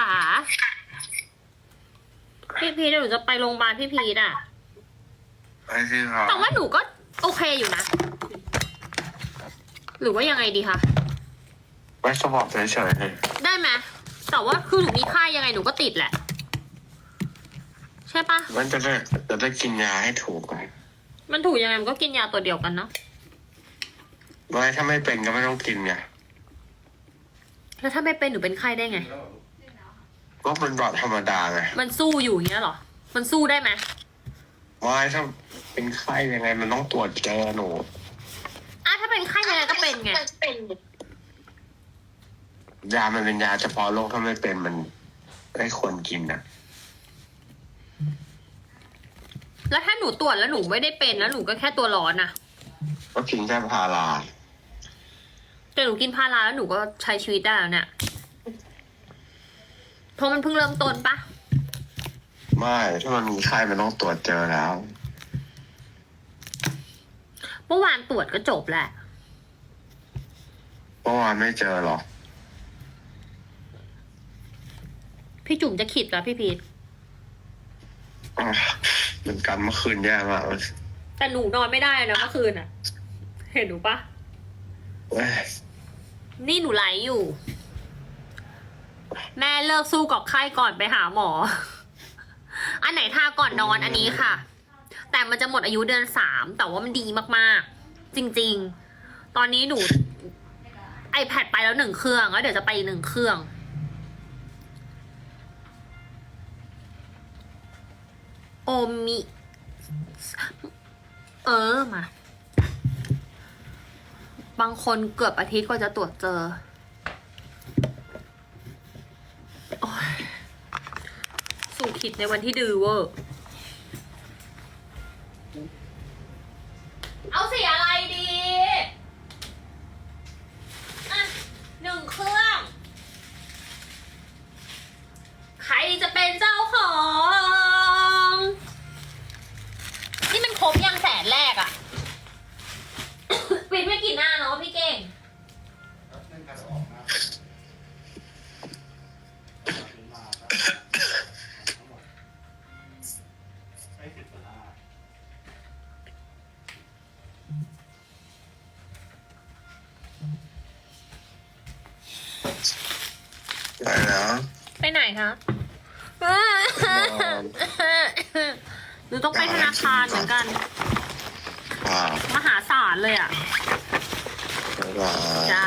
ขาพี่พีทเดี๋ยวหนูจะไปโรงพยาบาลพี่พีทอะ ไปสิครับแต่ว่าหนูก็โอเคอยู่นะ หรือว่ายังไงดีคะไปสมองเฉยๆเลยได้ไหมแต่ว่าคือหนูมีไข้ยังไงหนูก็ติดแหละ ใช่ปะมันจะได้จะได้กินยาให้ถูกไงมันถูกยังไงมันก็กินยาตัวเดียวกันเนาะไม่ถ้าไม่เป็นก็ไม่ต้องกินไง แล้วถ้าไม่เป็นหนูเป็นไข้ได้ไง ก็เป็นหลอดธรรมดาไงมันสู้อยู่อย่างเงี้ยเหรอ มันสู้ได้ไหมไม่ถ้าเป็นไข้ยังไงมันต้องตรวจเจอหนูอะถ้าเป็นไข้ยังไงก็เป็นไง ยามันเป็นยาเฉพาะโรคถ้าไม่เป็นมันไม่ควรกินนะแล้วถ้าหนูตรวจแล้วหนูไม่ได้เป็นแล้วหนูก็แค่ตัวร้อนอะก็กินแค่พาราแต่หนูกินพาราแล้วหนูก็ใช้ชีวิตได้แล้วเนี่ย เพราะมันเพิ่งเริ่มต้นปะไม่ถ้ามันมีไข้มันต้องตรวจเจอแล้ว เมื่อวานตรวจก็จบแหละเมื่อวานไม่เจอหรอกพี่จุ๋มจะขิดแล้วพี่พีทอะเหมือนกันเมื่อคืนแย่มากเลยแต่หนูนอนไม่ได้นะเมื่อคืนอะเห็นหนูปะเอ้ย นี่หนูไลฟ์อยู่ แม่เลิกสู้กับไข้ก่อนไปหาหมอ อันไหนทาก่อนนอนอันนี้ค่ะ แต่มันจะหมดอายุเดือนสามแต่ว่ามันดีมากๆ จริง ๆ ตอนนี้หนู iPad ไปแล้วหนึ่งเครื่องแล้วเดี๋ยวจะไปอีกหนึ่งเครื่อง โอมิ เออมา บางคนเกือบอาทิตย์กว่าจะตรวจเจอโอ๊ย ผิดในวันที่ดื้อเวอร์ เอาเสีย ไปแล้ว ไปไหนคะหนูต้องไปธนาคารเหมือนกัน ว้าว มหาศาลเลยอะ บ๊ายบาย จ้า